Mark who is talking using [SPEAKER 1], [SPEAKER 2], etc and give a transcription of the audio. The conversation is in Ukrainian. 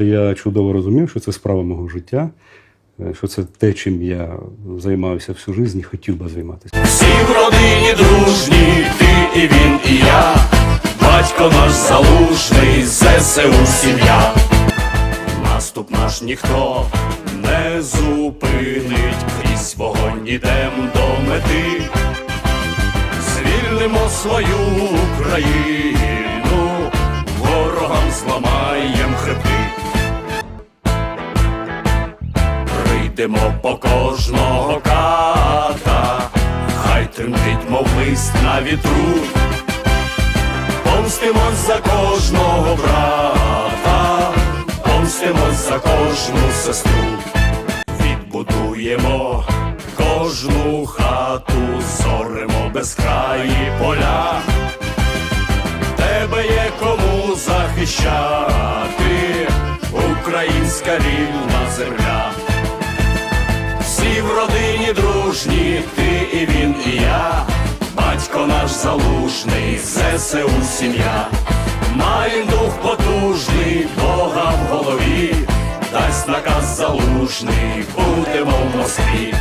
[SPEAKER 1] Я чудово розумів, що це справа мого життя, е, що це те, чим я займався всю життя і хотів би займатися.
[SPEAKER 2] Всі в родині дружні, ти і він, і я. Батько наш залужний, ЗСУ сім'я. Наступ наш ніхто не зупинить, крізь вогонь ідем до мети. Звільнимо свою Україну, ворогам зламаєм Прийдемо по кожного ката, хай тремтить, мов лист на вітру. Помстимось за кожного брата, помстимось за кожну сестру, відбудуємо кожну хату, зоримо безкраї поля. Тебе є кому захищати, українська рівна земля. Дружні, ти і він, і я, батько наш залужний, ЗСУ сім'я, Маєм дух потужний, Бога в голові, дасть наказ залужний, будемо в Москві.